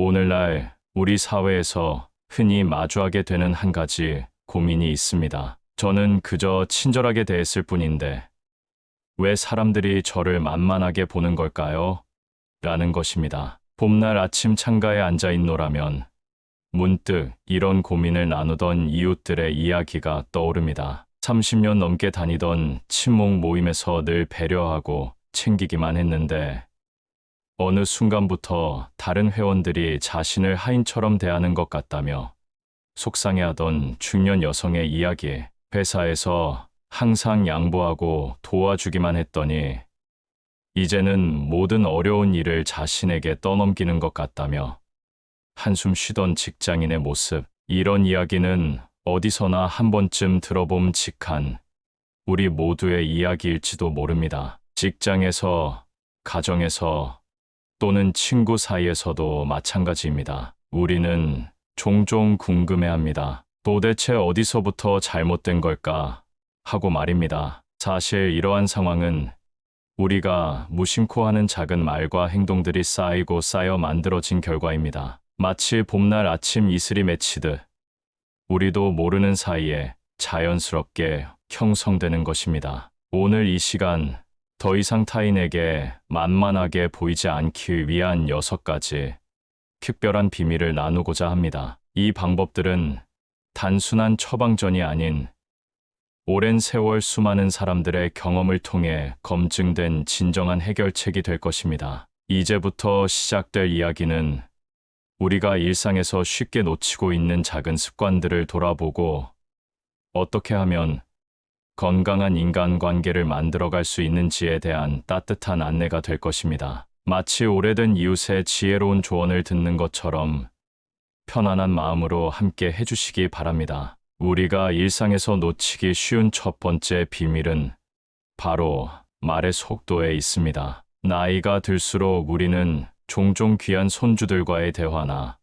오늘날 우리 사회에서 흔히 마주하게 되는 한 가지 고민이 있습니다. 저는 그저 친절하게 대했을 뿐인데 왜 사람들이 저를 만만하게 보는 걸까요? 라는 것입니다. 봄날 아침 창가에 앉아 있노라면 문득 이런 고민을 나누던 이웃들의 이야기가 떠오릅니다. 30년 넘게 다니던 친목 모임에서 늘 배려하고 챙기기만 했는데 어느 순간부터 다른 회원들이 자신을 하인처럼 대하는 것 같다며 속상해하던 중년 여성의 이야기, 회사에서 항상 양보하고 도와주기만 했더니 이제는 모든 어려운 일을 자신에게 떠넘기는 것 같다며 한숨 쉬던 직장인의 모습, 이런 이야기는 어디서나 한 번쯤 들어봄 직한 우리 모두의 이야기일지도 모릅니다. 직장에서, 가정에서, 또는 친구 사이에서도 마찬가지입니다. 우리는 종종 궁금해합니다. 도대체 어디서부터 잘못된 걸까? 하고 말입니다. 사실 이러한 상황은 우리가 무심코 하는 작은 말과 행동들이 쌓이고 쌓여 만들어진 결과입니다. 마치 봄날 아침 이슬이 맺히듯 우리도 모르는 사이에 자연스럽게 형성되는 것입니다. 오늘 이 시간 더 이상 타인에게 만만하게 보이지 않기 위한 여섯 가지 특별한 비밀을 나누고자 합니다. 이 방법들은 단순한 처방전이 아닌 오랜 세월 수많은 사람들의 경험을 통해 검증된 진정한 해결책이 될 것입니다. 이제부터 시작될 이야기는 우리가 일상에서 쉽게 놓치고 있는 작은 습관들을 돌아보고 어떻게 하면 건강한 인간관계를 만들어갈 수 있는지에 대한 따뜻한 안내가 될 것입니다. 마치 오래된 이웃의 지혜로운 조언을 듣는 것처럼 편안한 마음으로 함께 해주시기 바랍니다. 우리가 일상에서 놓치기 쉬운 첫 번째 비밀은 바로 말의 속도에 있습니다. 나이가 들수록 우리는 종종 귀한 손주들과의 대화나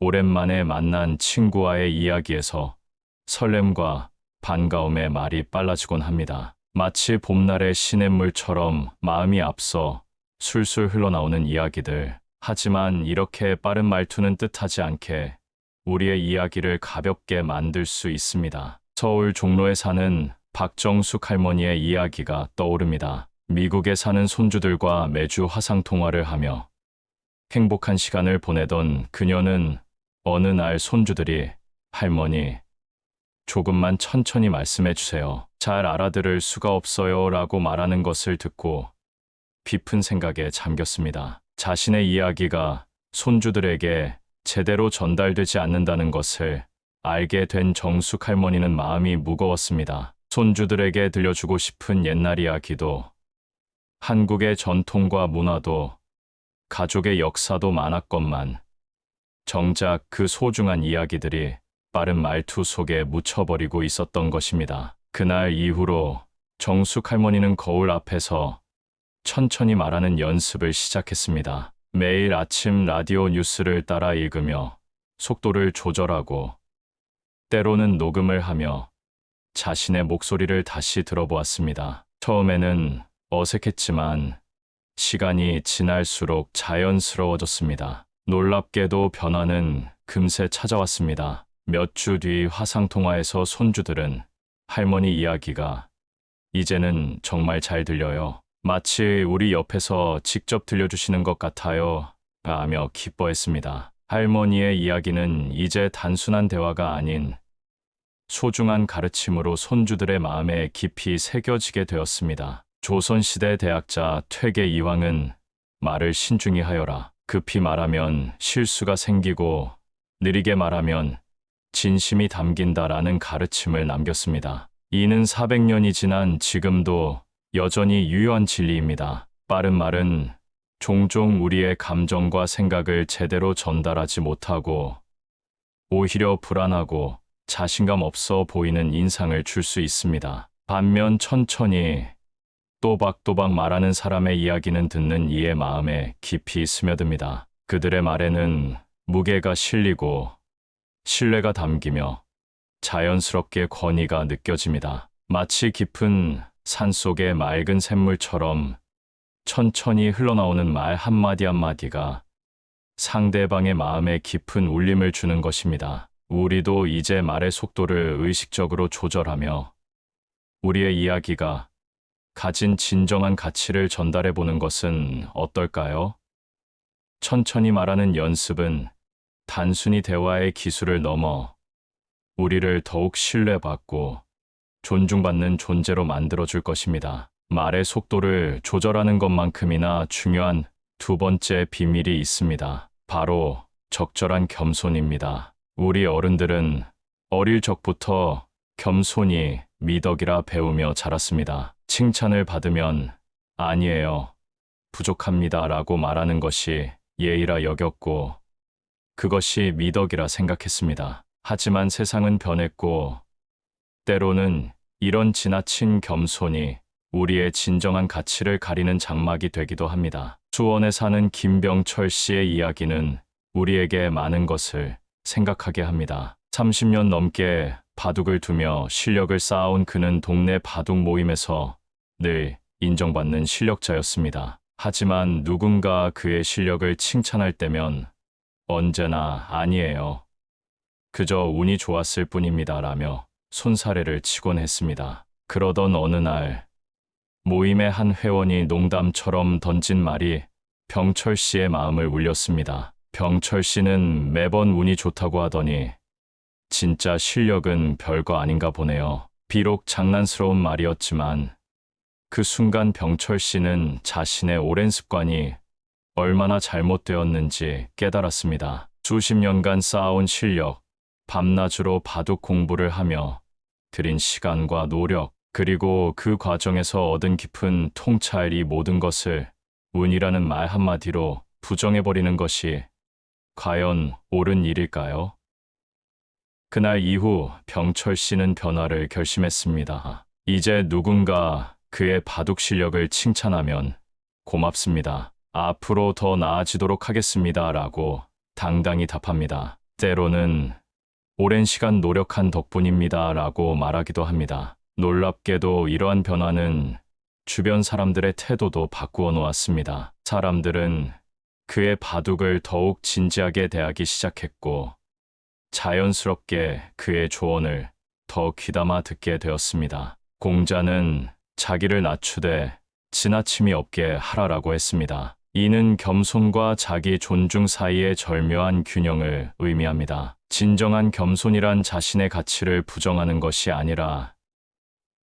오랜만에 만난 친구와의 이야기에서 설렘과 반가움의 말이 빨라지곤 합니다. 마치 봄날의 시냇물처럼 마음이 앞서 술술 흘러나오는 이야기들. 하지만 이렇게 빠른 말투는 뜻하지 않게 우리의 이야기를 가볍게 만들 수 있습니다. 서울 종로에 사는 박정숙 할머니의 이야기가 떠오릅니다. 미국에 사는 손주들과 매주 화상 통화를 하며 행복한 시간을 보내던 그녀는 어느 날 손주들이 할머니, 조금만 천천히 말씀해 주세요. 잘 알아들을 수가 없어요. 라고 말하는 것을 듣고 깊은 생각에 잠겼습니다. 자신의 이야기가 손주들에게 제대로 전달되지 않는다는 것을 알게 된 정숙 할머니는 마음이 무거웠습니다. 손주들에게 들려주고 싶은 옛날 이야기도 한국의 전통과 문화도 가족의 역사도 많았건만 정작 그 소중한 이야기들이 빠른 말투 속에 묻혀버리고 있었던 것입니다. 그날 이후로 정숙 할머니는 거울 앞에서 천천히 말하는 연습을 시작했습니다. 매일 아침 라디오 뉴스를 따라 읽으며 속도를 조절하고 때로는 녹음을 하며 자신의 목소리를 다시 들어보았습니다. 처음에는 어색했지만 시간이 지날수록 자연스러워졌습니다. 놀랍게도 변화는 금세 찾아왔습니다. 몇 주 뒤 화상통화에서 손주들은 할머니 이야기가 이제는 정말 잘 들려요. 마치 우리 옆에서 직접 들려주시는 것 같아요. 라며 기뻐했습니다. 할머니의 이야기는 이제 단순한 대화가 아닌 소중한 가르침으로 손주들의 마음에 깊이 새겨지게 되었습니다. 조선시대 대학자 퇴계 이황은 말을 신중히 하여라. 급히 말하면 실수가 생기고 느리게 말하면 진심이 담긴다라는 가르침을 남겼습니다. 이는 400년이 지난 지금도 여전히 유효한 진리입니다. 빠른 말은 종종 우리의 감정과 생각을 제대로 전달하지 못하고 오히려 불안하고 자신감 없어 보이는 인상을 줄 수 있습니다. 반면 천천히 또박또박 말하는 사람의 이야기는 듣는 이의 마음에 깊이 스며듭니다. 그들의 말에는 무게가 실리고 신뢰가 담기며 자연스럽게 권위가 느껴집니다. 마치 깊은 산속의 맑은 샘물처럼 천천히 흘러나오는 말 한마디 한마디가 상대방의 마음에 깊은 울림을 주는 것입니다. 우리도 이제 말의 속도를 의식적으로 조절하며 우리의 이야기가 가진 진정한 가치를 전달해 보는 것은 어떨까요? 천천히 말하는 연습은 단순히 대화의 기술을 넘어 우리를 더욱 신뢰받고 존중받는 존재로 만들어 줄 것입니다. 말의 속도를 조절하는 것만큼이나 중요한 두 번째 비밀이 있습니다. 바로 적절한 겸손입니다. 우리 어른들은 어릴 적부터 겸손이 미덕이라 배우며 자랐습니다. 칭찬을 받으면 아니에요. 부족합니다. 라고 말하는 것이 예의라 여겼고 그것이 미덕이라 생각했습니다. 하지만 세상은 변했고 때로는 이런 지나친 겸손이 우리의 진정한 가치를 가리는 장막이 되기도 합니다. 수원에 사는 김병철 씨의 이야기는 우리에게 많은 것을 생각하게 합니다. 30년 넘게 바둑을 두며 실력을 쌓아온 그는 동네 바둑 모임에서 늘 인정받는 실력자였습니다. 하지만 누군가 그의 실력을 칭찬할 때면 언제나 아니에요. 그저 운이 좋았을 뿐입니다. 라며 손사래를 치곤 했습니다. 그러던 어느 날 모임의 한 회원이 농담처럼 던진 말이 병철 씨의 마음을 울렸습니다. 병철 씨는 매번 운이 좋다고 하더니 진짜 실력은 별거 아닌가 보네요. 비록 장난스러운 말이었지만 그 순간 병철 씨는 자신의 오랜 습관이 얼마나 잘못되었는지 깨달았습니다. 수십 년간 쌓아온 실력, 밤낮으로 바둑 공부를 하며 들인 시간과 노력, 그리고 그 과정에서 얻은 깊은 통찰이 모든 것을 운이라는 말 한마디로 부정해버리는 것이 과연 옳은 일일까요? 그날 이후 병철 씨는 변화를 결심했습니다. 이제 누군가 그의 바둑 실력을 칭찬하면 고맙습니다. 앞으로 더 나아지도록 하겠습니다. 라고 당당히 답합니다. 때로는 오랜 시간 노력한 덕분입니다. 라고 말하기도 합니다. 놀랍게도 이러한 변화는 주변 사람들의 태도도 바꾸어 놓았습니다. 사람들은 그의 바둑을 더욱 진지하게 대하기 시작했고, 자연스럽게 그의 조언을 더 귀담아 듣게 되었습니다. 공자는 자기를 낮추되 지나침이 없게 하라라고 했습니다. 이는 겸손과 자기 존중 사이의 절묘한 균형을 의미합니다. 진정한 겸손이란 자신의 가치를 부정하는 것이 아니라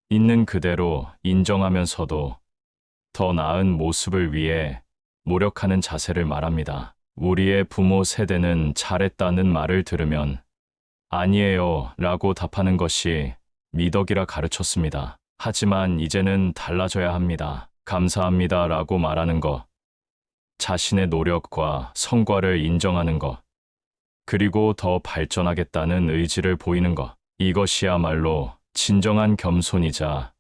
있는 그대로 인정하면서도 더 나은 모습을 위해 노력하는 자세를 말합니다. 우리의 부모 세대는 잘했다는 말을 들으면 아니에요 라고 답하는 것이 미덕이라 가르쳤습니다. 하지만 이제는 달라져야 합니다. 감사합니다 라고 말하는 것, 자신의 노력과 성과를 인정하는 것, 그리고 더 발전하겠다는 의지를 보이는 것, 이것이야말로 진정한 겸손이자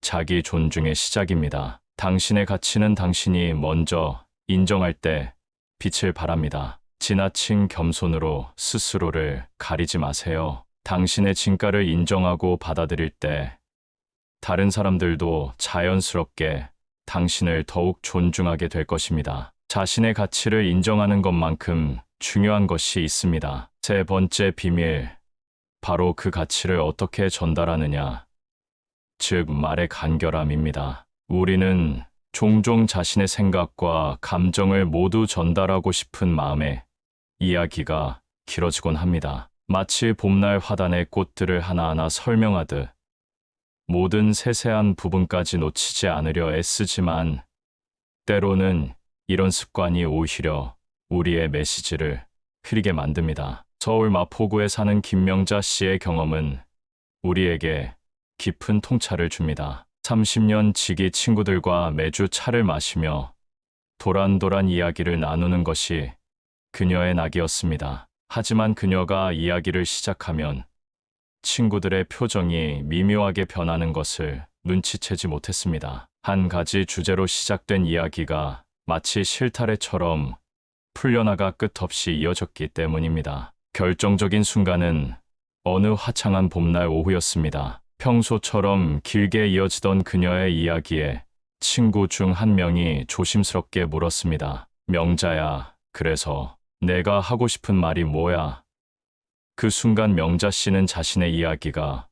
자기 존중의 시작입니다. 당신의 가치는 당신이 먼저 인정할 때 빛을 발합니다. 지나친 겸손으로 스스로를 가리지 마세요. 당신의 진가를 인정하고 받아들일 때 다른 사람들도 자연스럽게 당신을 더욱 존중하게 될 것입니다. 자신의 가치를 인정하는 것만큼 중요한 것이 있습니다. 세 번째 비밀. 바로 그 가치를 어떻게 전달하느냐. 즉, 말의 간결함입니다. 우리는 종종 자신의 생각과 감정을 모두 전달하고 싶은 마음에 이야기가 길어지곤 합니다. 마치 봄날 화단의 꽃들을 하나하나 설명하듯 모든 세세한 부분까지 놓치지 않으려 애쓰지만 때로는 이런 습관이 오히려 우리의 메시지를 흐리게 만듭니다. 서울 마포구에 사는 김명자 씨의 경험은 우리에게 깊은 통찰을 줍니다. 30년 지기 친구들과 매주 차를 마시며 도란도란 이야기를 나누는 것이 그녀의 낙이었습니다. 하지만 그녀가 이야기를 시작하면 친구들의 표정이 미묘하게 변하는 것을 눈치채지 못했습니다. 한 가지 주제로 시작된 이야기가 마치 실타래처럼 풀려나가 끝없이 이어졌기 때문입니다. 결정적인 순간은 어느 화창한 봄날 오후였습니다. 평소처럼 길게 이어지던 그녀의 이야기에 친구 중 한 명이 조심스럽게 물었습니다. 명자야, 그래서 내가 하고 싶은 말이 뭐야? 그 순간 명자 씨는 자신의 이야기가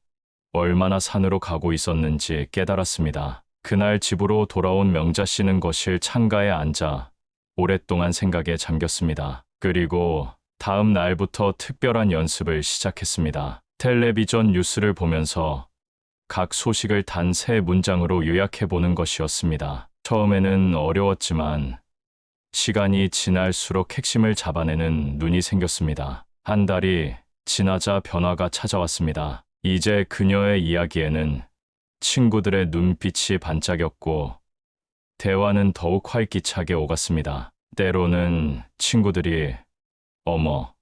얼마나 산으로 가고 있었는지 깨달았습니다. 그날 집으로 돌아온 명자 씨는 거실 창가에 앉아 오랫동안 생각에 잠겼습니다. 그리고 다음 날부터 특별한 연습을 시작했습니다. 텔레비전 뉴스를 보면서 각 소식을 단 세 문장으로 요약해 보는 것이었습니다. 처음에는 어려웠지만 시간이 지날수록 핵심을 잡아내는 눈이 생겼습니다. 한 달이 지나자 변화가 찾아왔습니다. 이제 그녀의 이야기에는 친구들의 눈빛이 반짝였고 대화는 더욱 활기차게 오갔습니다. 때로는 친구들이 어머,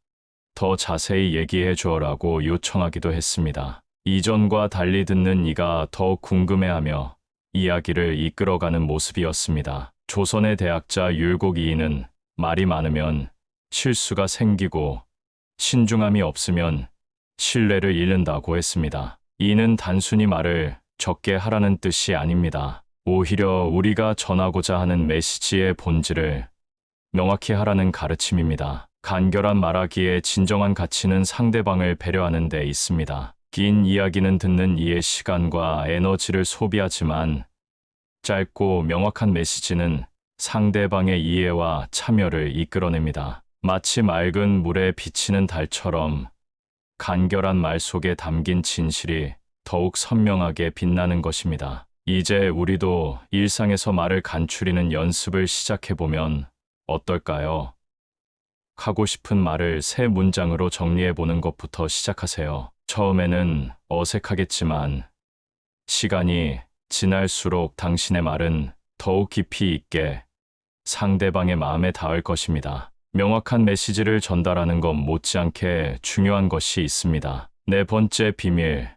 더 자세히 얘기해 줘라고 요청하기도 했습니다. 이전과 달리 듣는 이가 더 궁금해하며 이야기를 이끌어가는 모습이었습니다. 조선의 대학자 율곡 이인은 말이 많으면 실수가 생기고 신중함이 없으면 신뢰를 잃는다고 했습니다. 이는 단순히 말을 적게 하라는 뜻이 아닙니다. 오히려 우리가 전하고자 하는 메시지의 본질을 명확히 하라는 가르침입니다. 간결한 말하기에 진정한 가치는 상대방을 배려하는 데 있습니다. 긴 이야기는 듣는 이의 시간과 에너지를 소비하지만 짧고 명확한 메시지는 상대방의 이해와 참여를 이끌어냅니다. 마치 맑은 물에 비치는 달처럼 간결한 말 속에 담긴 진실이 더욱 선명하게 빛나는 것입니다. 이제 우리도 일상에서 말을 간추리는 연습을 시작해보면 어떨까요? 하고 싶은 말을 세 문장으로 정리해보는 것부터 시작하세요. 처음에는 어색하겠지만 시간이 지날수록 당신의 말은 더욱 깊이 있게 상대방의 마음에 닿을 것입니다. 명확한 메시지를 전달하는 것 못지않게 중요한 것이 있습니다. 네 번째 비밀,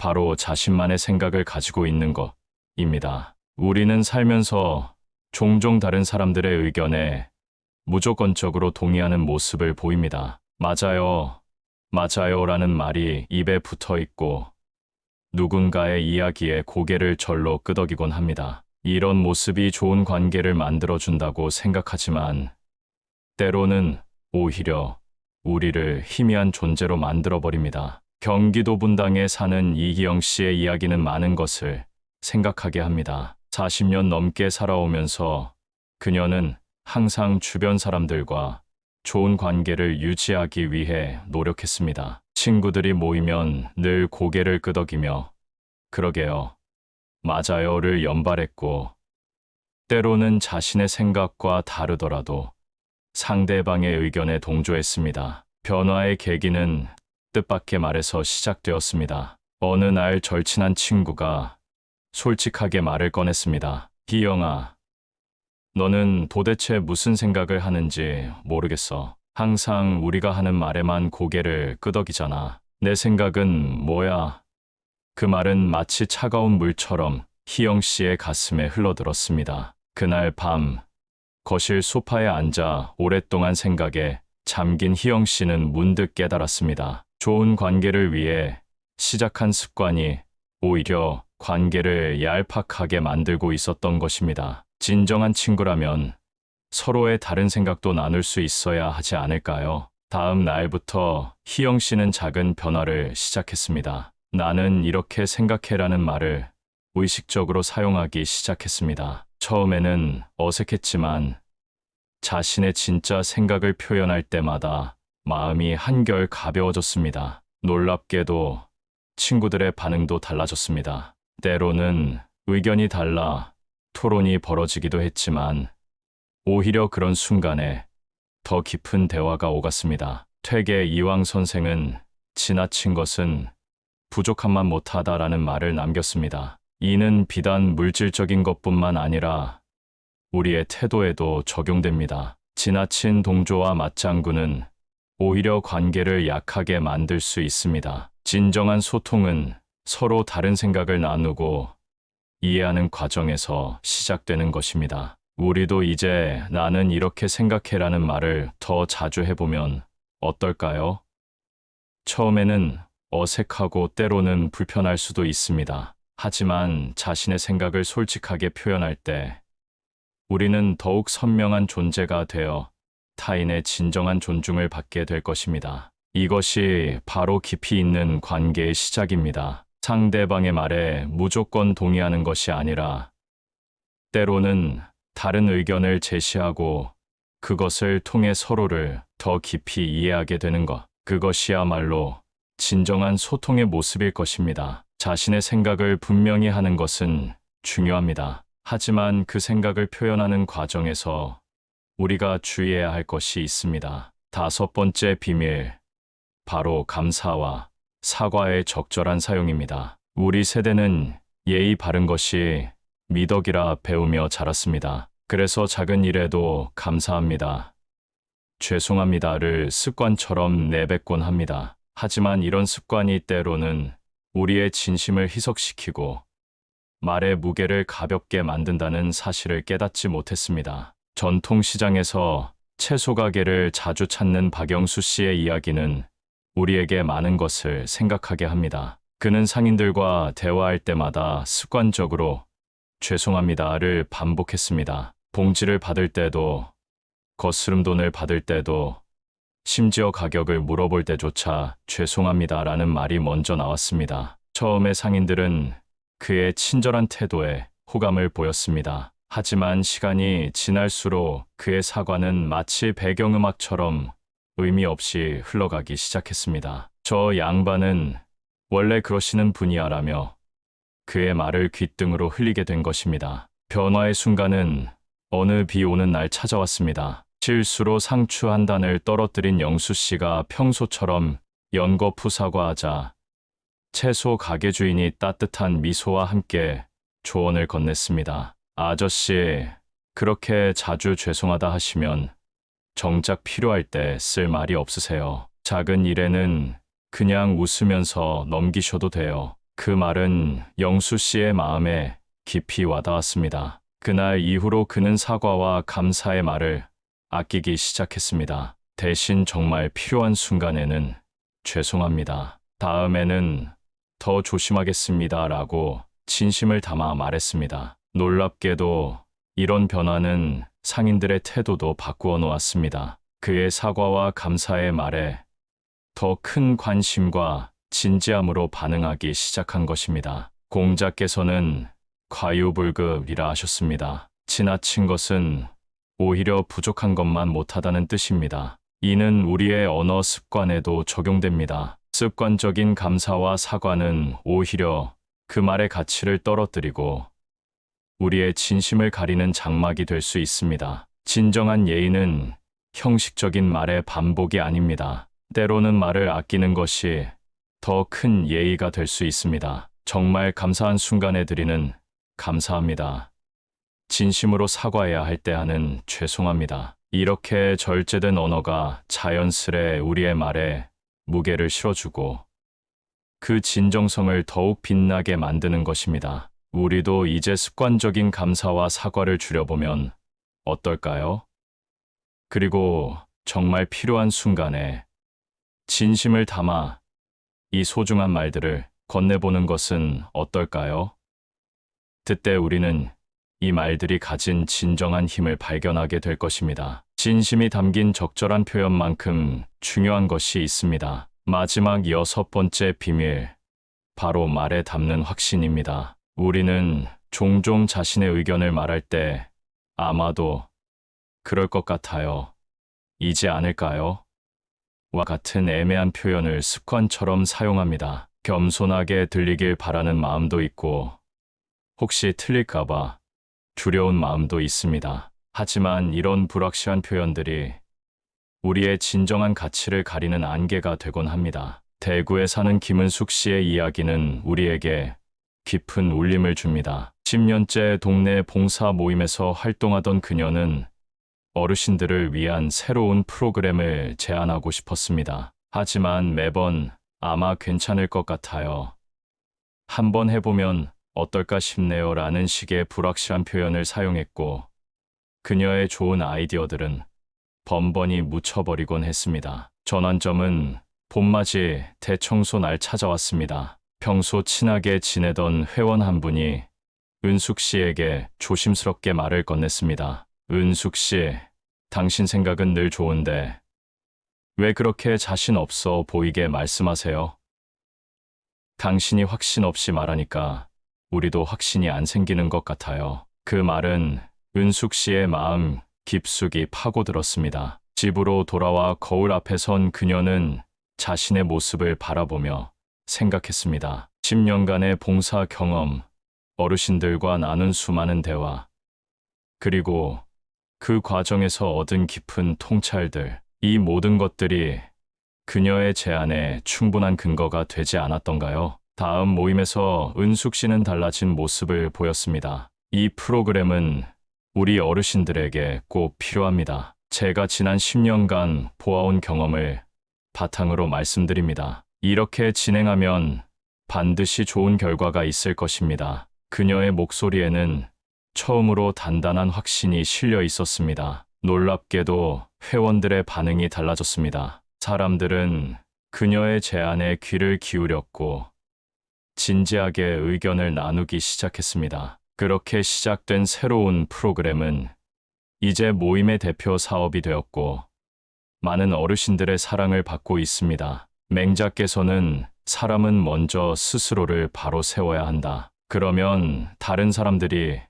바로 자신만의 생각을 가지고 있는 것입니다. 우리는 살면서 종종 다른 사람들의 의견에 무조건적으로 동의하는 모습을 보입니다. 맞아요, 맞아요 라는 말이 입에 붙어 있고 누군가의 이야기에 고개를 절로 끄덕이곤 합니다. 이런 모습이 좋은 관계를 만들어준다고 생각하지만 때로는 오히려 우리를 희미한 존재로 만들어버립니다. 경기도 분당에 사는 이기영 씨의 이야기는 많은 것을 생각하게 합니다. 40년 넘게 살아오면서 그녀는 항상 주변 사람들과 좋은 관계를 유지하기 위해 노력했습니다. 친구들이 모이면 늘 고개를 끄덕이며 그러게요. 맞아요를 연발했고 때로는 자신의 생각과 다르더라도 상대방의 의견에 동조했습니다. 변화의 계기는 뜻밖의 말에서 시작되었습니다. 어느 날 절친한 친구가 솔직하게 말을 꺼냈습니다. 희영아, 너는 도대체 무슨 생각을 하는지 모르겠어. 항상 우리가 하는 말에만 고개를 끄덕이잖아. 내 생각은 뭐야? 그 말은 마치 차가운 물처럼 희영 씨의 가슴에 흘러들었습니다. 그날 밤, 거실 소파에 앉아 오랫동안 생각에 잠긴 희영 씨는 문득 깨달았습니다. 좋은 관계를 위해 시작한 습관이 오히려 관계를 얄팍하게 만들고 있었던 것입니다. 진정한 친구라면 서로의 다른 생각도 나눌 수 있어야 하지 않을까요? 다음 날부터 희영 씨는 작은 변화를 시작했습니다. 나는 이렇게 생각해라는 말을 의식적으로 사용하기 시작했습니다. 처음에는 어색했지만 자신의 진짜 생각을 표현할 때마다 마음이 한결 가벼워졌습니다. 놀랍게도 친구들의 반응도 달라졌습니다. 때로는 의견이 달라 토론이 벌어지기도 했지만 오히려 그런 순간에 더 깊은 대화가 오갔습니다. 퇴계 이왕 선생은 지나친 것은 부족함만 못하다라는 말을 남겼습니다. 이는 비단 물질적인 것뿐만 아니라 우리의 태도에도 적용됩니다. 지나친 동조와 맞장구는 오히려 관계를 약하게 만들 수 있습니다. 진정한 소통은 서로 다른 생각을 나누고 이해하는 과정에서 시작되는 것입니다. 우리도 이제 나는 이렇게 생각해라는 말을 더 자주 해보면 어떨까요? 처음에는 어색하고 때로는 불편할 수도 있습니다. 하지만 자신의 생각을 솔직하게 표현할 때 우리는 더욱 선명한 존재가 되어 타인의 진정한 존중을 받게 될 것입니다. 이것이 바로 깊이 있는 관계의 시작입니다. 상대방의 말에 무조건 동의하는 것이 아니라 때로는 다른 의견을 제시하고 그것을 통해 서로를 더 깊이 이해하게 되는 것. 그것이야말로 진정한 소통의 모습일 것입니다. 자신의 생각을 분명히 하는 것은 중요합니다. 하지만 그 생각을 표현하는 과정에서 우리가 주의해야 할 것이 있습니다. 다섯 번째 비밀. 바로 감사와 사과의 적절한 사용입니다. 우리 세대는 예의 바른 것이 미덕이라 배우며 자랐습니다. 그래서 작은 일에도 감사합니다. 죄송합니다를 습관처럼 내뱉곤 합니다. 하지만 이런 습관이 때로는 우리의 진심을 희석시키고 말의 무게를 가볍게 만든다는 사실을 깨닫지 못했습니다. 전통시장에서 채소 가게를 자주 찾는 박영수 씨의 이야기는 우리에게 많은 것을 생각하게 합니다. 그는 상인들과 대화할 때마다 습관적으로 죄송합니다를 반복했습니다. 봉지를 받을 때도, 거스름 돈을 받을 때도, 심지어 가격을 물어볼 때조차 죄송합니다라는 말이 먼저 나왔습니다. 처음에 상인들은 그의 친절한 태도에 호감을 보였습니다. 하지만 시간이 지날수록 그의 사과는 마치 배경음악처럼 의미 없이 흘러가기 시작했습니다. 저 양반은 원래 그러시는 분이야라며 그의 말을 귓등으로 흘리게 된 것입니다. 변화의 순간은 어느 비 오는 날 찾아왔습니다. 실수로 상추 한 단을 떨어뜨린 영수 씨가 평소처럼 연거푸 사과하자 채소 가게 주인이 따뜻한 미소와 함께 조언을 건넸습니다. 아저씨, 그렇게 자주 죄송하다 하시면 정작 필요할 때 쓸 말이 없으세요. 작은 일에는 그냥 웃으면서 넘기셔도 돼요. 그 말은 영수 씨의 마음에 깊이 와닿았습니다. 그날 이후로 그는 사과와 감사의 말을 아끼기 시작했습니다. 대신 정말 필요한 순간에는 죄송합니다. 다음에는 더 조심하겠습니다. 라고 진심을 담아 말했습니다. 놀랍게도 이런 변화는 상인들의 태도도 바꾸어 놓았습니다. 그의 사과와 감사의 말에 더 큰 관심과 진지함으로 반응하기 시작한 것입니다. 공자께서는 과유불급이라 하셨습니다. 지나친 것은 오히려 부족한 것만 못하다는 뜻입니다. 이는 우리의 언어 습관에도 적용됩니다. 습관적인 감사와 사과는 오히려 그 말의 가치를 떨어뜨리고 우리의 진심을 가리는 장막이 될 수 있습니다. 진정한 예의는 형식적인 말의 반복이 아닙니다. 때로는 말을 아끼는 것이 더 큰 예의가 될 수 있습니다. 정말 감사한 순간에 드리는 감사합니다. 진심으로 사과해야 할 때 하는 죄송합니다. 이렇게 절제된 언어가 자연스레 우리의 말에 무게를 실어주고 그 진정성을 더욱 빛나게 만드는 것입니다. 우리도 이제 습관적인 감사와 사과를 줄여보면 어떨까요? 그리고 정말 필요한 순간에 진심을 담아 이 소중한 말들을 건네보는 것은 어떨까요? 그때 우리는 이 말들이 가진 진정한 힘을 발견하게 될 것입니다. 진심이 담긴 적절한 표현만큼 중요한 것이 있습니다. 마지막 여섯 번째 비밀. 바로 말에 담는 확신입니다. 우리는 종종 자신의 의견을 말할 때 아마도 그럴 것 같아요. 이지 않을까요? 와 같은 애매한 표현을 습관처럼 사용합니다. 겸손하게 들리길 바라는 마음도 있고 혹시 틀릴까봐 두려운 마음도 있습니다. 하지만 이런 불확실한 표현들이 우리의 진정한 가치를 가리는 안개가 되곤 합니다. 대구에 사는 김은숙 씨의 이야기는 우리에게 깊은 울림을 줍니다. 10년째 동네 봉사 모임에서 활동하던 그녀는 어르신들을 위한 새로운 프로그램을 제안하고 싶었습니다. 하지만 매번 아마 괜찮을 것 같아요. 한번 해보면 어떨까 싶네요 라는 식의 불확실한 표현을 사용했고 그녀의 좋은 아이디어들은 번번이 묻혀버리곤 했습니다. 전환점은 봄맞이 대청소 날 찾아왔습니다. 평소 친하게 지내던 회원 한 분이 은숙 씨에게 조심스럽게 말을 건넸습니다. 은숙 씨, 당신 생각은 늘 좋은데 왜 그렇게 자신 없어 보이게 말씀하세요? 당신이 확신 없이 말하니까 우리도 확신이 안 생기는 것 같아요. 그 말은 은숙 씨의 마음 깊숙이 파고들었습니다. 집으로 돌아와 거울 앞에 선 그녀는 자신의 모습을 바라보며 생각했습니다. 10년간의 봉사 경험, 어르신들과 나눈 수많은 대화, 그리고 그 과정에서 얻은 깊은 통찰들, 이 모든 것들이 그녀의 제안에 충분한 근거가 되지 않았던가요? 다음 모임에서 은숙 씨는 달라진 모습을 보였습니다. 이 프로그램은 우리 어르신들에게 꼭 필요합니다. 제가 지난 10년간 보아온 경험을 바탕으로 말씀드립니다. 이렇게 진행하면 반드시 좋은 결과가 있을 것입니다. 그녀의 목소리에는 처음으로 단단한 확신이 실려 있었습니다. 놀랍게도 회원들의 반응이 달라졌습니다. 사람들은 그녀의 제안에 귀를 기울였고 진지하게 의견을 나누기 시작했습니다. 그렇게 시작된 새로운 프로그램은 이제 모임의 대표 사업이 되었고 많은 어르신들의 사랑을 받고 있습니다. 맹자께서는 사람은 먼저 스스로를 바로 세워야 한다. 그러면 다른 사람들이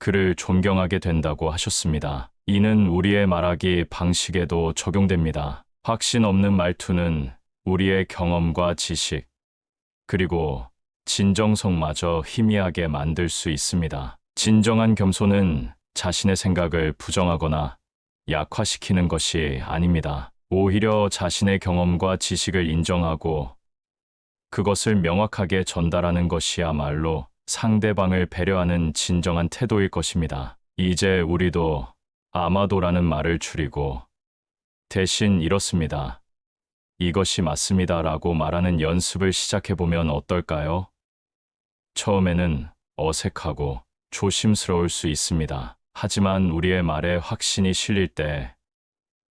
그를 존경하게 된다고 하셨습니다. 이는 우리의 말하기 방식에도 적용됩니다. 확신 없는 말투는 우리의 경험과 지식, 그리고 진정성마저 희미하게 만들 수 있습니다. 진정한 겸손은 자신의 생각을 부정하거나 약화시키는 것이 아닙니다. 오히려 자신의 경험과 지식을 인정하고 그것을 명확하게 전달하는 것이야말로 상대방을 배려하는 진정한 태도일 것입니다. 이제 우리도 아마도라는 말을 줄이고 대신 이렇습니다. 이것이 맞습니다. 라고 말하는 연습을 시작해보면 어떨까요? 처음에는 어색하고 조심스러울 수 있습니다. 하지만 우리의 말에 확신이 실릴 때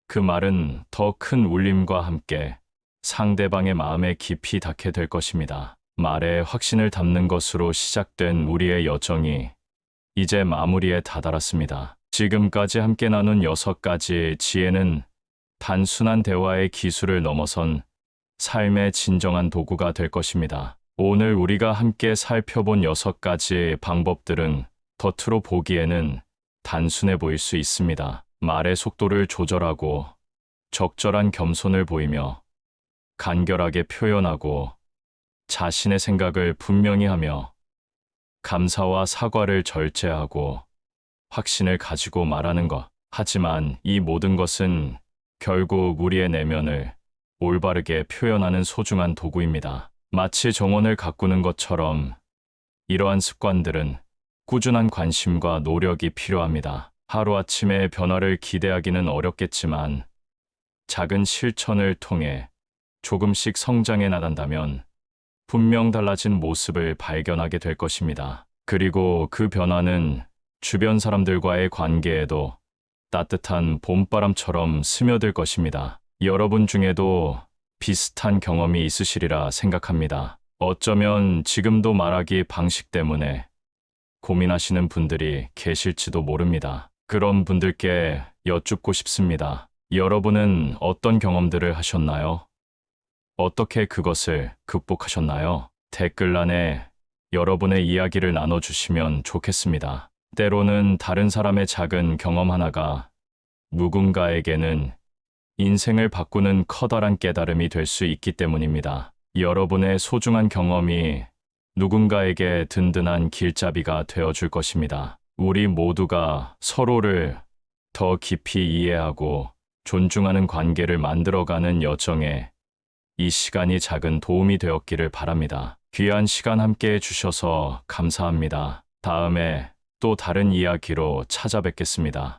그 말은 더 큰 울림과 함께 상대방의 마음에 깊이 닿게 될 것입니다. 말에 확신을 담는 것으로 시작된 우리의 여정이 이제 마무리에 다다랐습니다. 지금까지 함께 나눈 여섯 가지의 지혜는 단순한 대화의 기술을 넘어선 삶의 진정한 도구가 될 것입니다. 오늘 우리가 함께 살펴본 여섯 가지의 방법들은 겉으로 보기에는 단순해 보일 수 있습니다. 말의 속도를 조절하고 적절한 겸손을 보이며 간결하게 표현하고 자신의 생각을 분명히 하며 감사와 사과를 절제하고 확신을 가지고 말하는 것. 하지만 이 모든 것은 결국 우리의 내면을 올바르게 표현하는 소중한 도구입니다. 마치 정원을 가꾸는 것처럼 이러한 습관들은 꾸준한 관심과 노력이 필요합니다. 하루아침에 변화를 기대하기는 어렵겠지만 작은 실천을 통해 조금씩 성장해 나간다면 분명 달라진 모습을 발견하게 될 것입니다. 그리고 그 변화는 주변 사람들과의 관계에도 따뜻한 봄바람처럼 스며들 것입니다. 여러분 중에도 비슷한 경험이 있으시리라 생각합니다. 어쩌면 지금도 말하기 방식 때문에 고민하시는 분들이 계실지도 모릅니다. 그런 분들께 여쭙고 싶습니다. 여러분은 어떤 경험들을 하셨나요? 어떻게 그것을 극복하셨나요? 댓글란에 여러분의 이야기를 나눠주시면 좋겠습니다. 때로는 다른 사람의 작은 경험 하나가 누군가에게는 인생을 바꾸는 커다란 깨달음이 될 수 있기 때문입니다. 여러분의 소중한 경험이 누군가에게 든든한 길잡이가 되어 줄 것입니다. 우리 모두가 서로를 더 깊이 이해하고 존중하는 관계를 만들어가는 여정에 이 시간이 작은 도움이 되었기를 바랍니다. 귀한 시간 함께 해주셔서 감사합니다. 다음에 또 다른 이야기로 찾아뵙겠습니다.